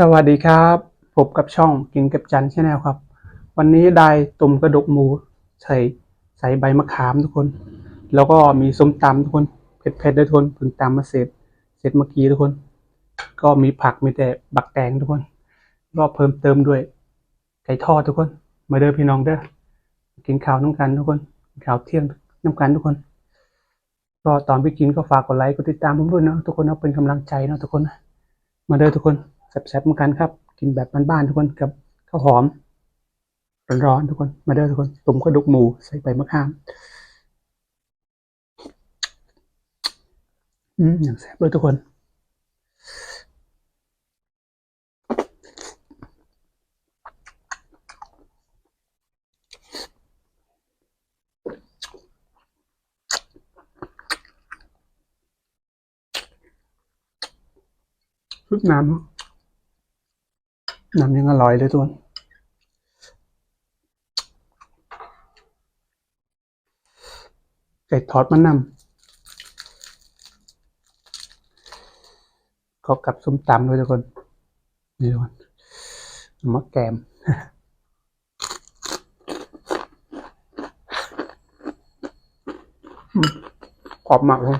สวัสดีครับพบกับช่องกินกับจันชาแนลครับ วันนี้ได้ตุ่มกระดูกหมูใส่ใส่ใบมะขามทุกคน แล้วก็มีส้มตำทุกคนเผ็ดๆด้วยทุกคนเพิ่งตำมาเสร็จเสร็จเมื่อกี้ทุกคน ก็มีผักมีแต่บักแตงทุกคนก็เพิ่มเติมด้วย ไก่ทอดทุกคน มาเด้อพี่น้องเด้อกินข้าวน้ำกันทุกคนกินข้าวเที่ยงน้ำกันทุกคน ก็ตอนไปกินก็ฝากกดไลค์กดติดตามผมด้วยเนาะทุกคนเนาะเป็นกำลังใจเนาะทุกคน มาเด้อทุกคน แซ่บๆเหมือนกันครับ กินแบบบ้านๆทุกคนกับข้าวหอมร้อนๆทุกคนมาเด้อทุกคนตุ่มกระดูกหมูใส่ใบมะขามอืมอย่างแซ่บเลยทุกคนชุดน้ำ น้ำยังอร่อยเลยทุกคนไก่ทอดมันนำก็กับส้มตำเลยทุกคน นี่ทุกคนมะแกมอืมกรอบมากเลย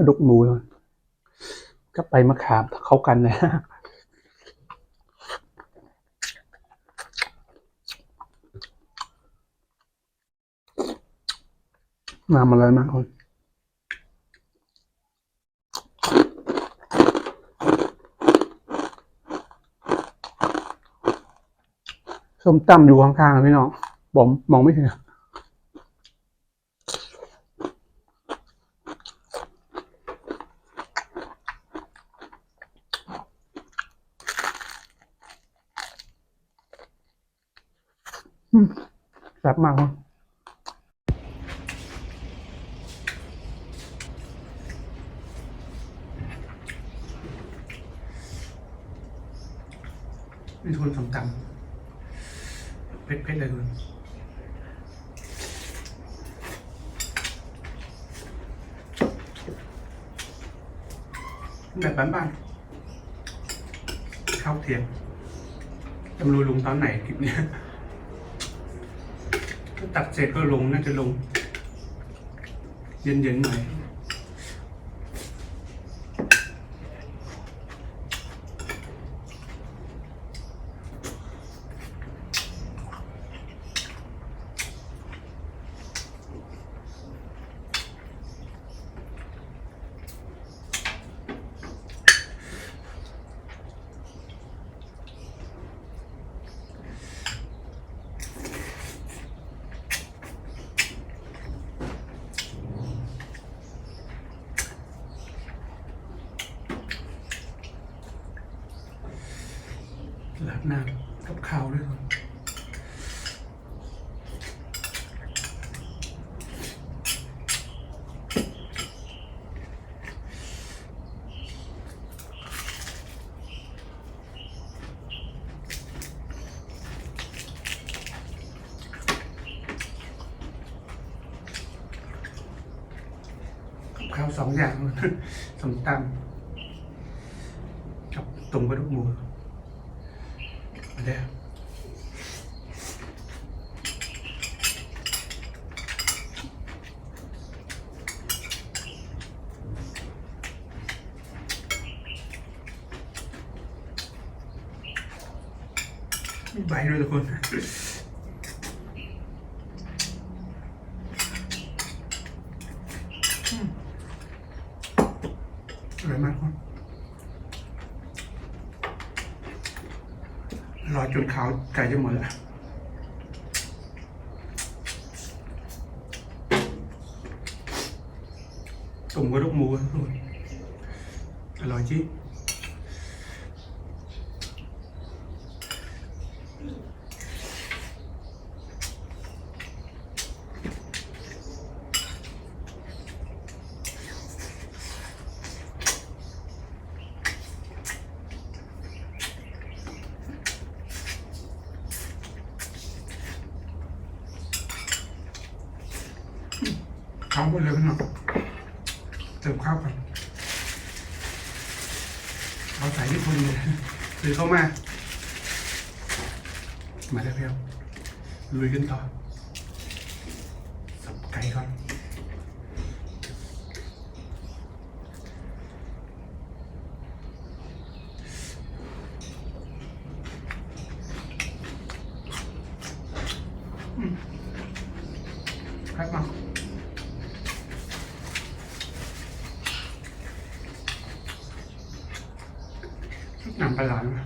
กระดูกหมูเลยก็ไปมะขามเข้ากันเลยน้ำอะไรมากคนส้มตำอยู่ข้างๆพี่น้องผมมองไม่เห็นอืมแซ่บมากคนนี่ทุนส้มตำเผ็ดๆเลยทุนแบบบ้านๆข้าวเทียมจะมารู้ลงตอนไหนคลิปเนี้ย ตัดเสร็จก็ลงน่าจะลง เย็นๆหน่อย น้ำกับข้าวด้วยคนกับข้าวสองอย่างสมตำกับตุ่มกระดูกหมู มาเด้อมีใบด้วยทุกคน อืมอ รอจนขาวไก่จะหมดละตุ่มกระดูกหมูอร่อยจริง เขาไปเลยพี่น้องเติมข้าวกันเราใส่ที่คนเลยซื้อเข้ามา มาแล้วเพียวลุยกันต่อสับไก่ก่อนอืมครับมา น้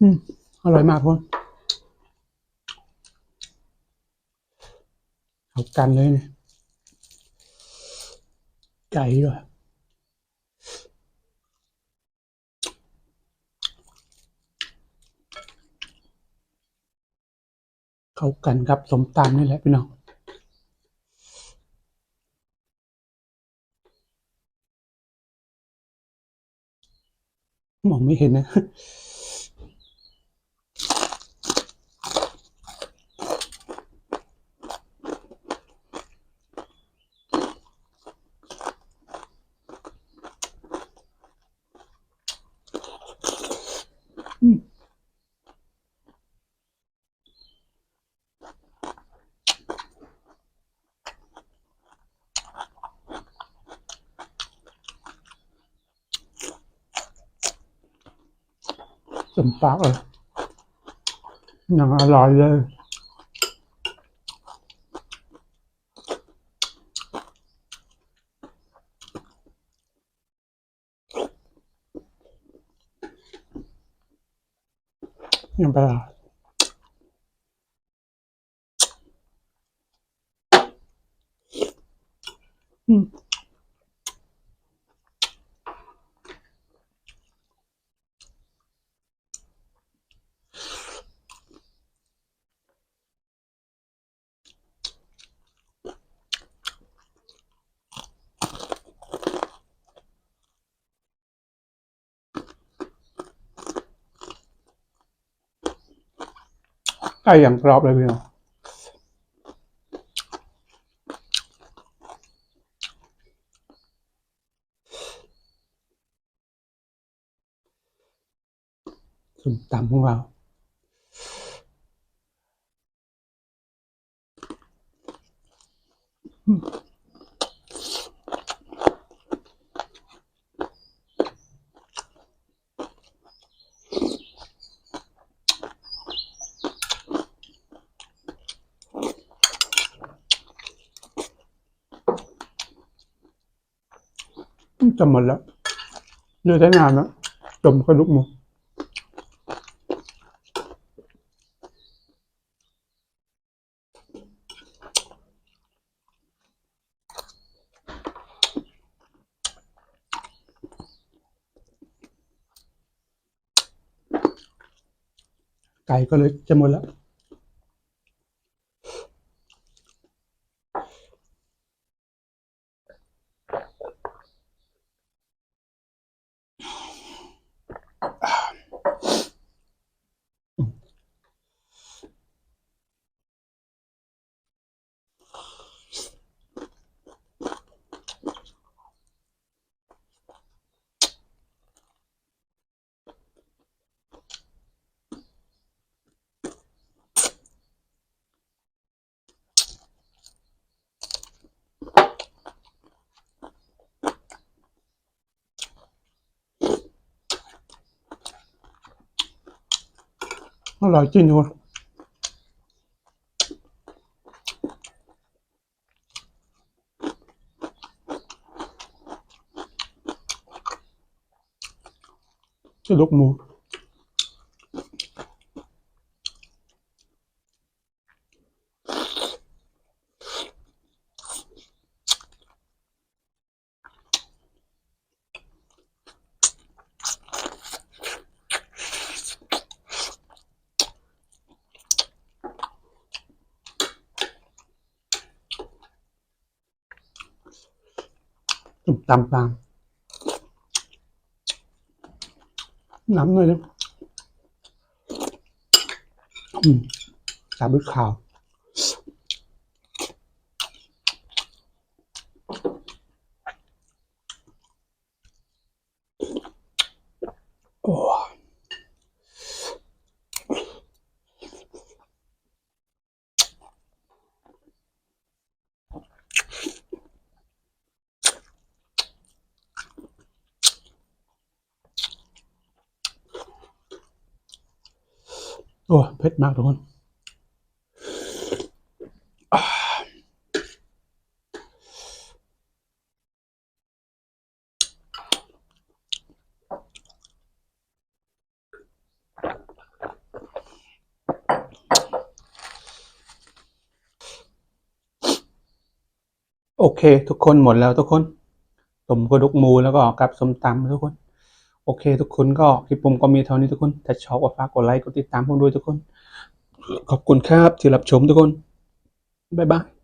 อืม อร่อยมากพ่นเอากันเลยเนี่ยไก่ด้วยเข้ากันครับสมตำนี่แหละพี่น้องมองไม่เห็นนะ สมปากเลยยังอร่อยเลยยังไปอะอืม ไก่อย่างกรอบเลยพี่น้องส้มตำของเรา จะหมดแล้วเลือแต่น้ำแล้วจมกระดูกหมูไก่ก็เลยจะหมดแล้ว อร่อยจริงทุกคนจะลกมู ตำปลาน้ำหน่อยนะอืมตามด้วยข่าว โอ้ โอ้เผ็ดมากทุกคน โอเค ทุกคนหมดแล้วทุกคนต้มกระดูกหมูแล้วก็กับส้มตำทุกคน โอเคทุกคนก็คลิปผมก็มีเท่านี้ทุกคน ถ้าชอบก็ฝากกดไลค์กดติดตามผมด้วยทุกคน ขอบคุณครับที่รับชมทุกคน บ๊ายบาย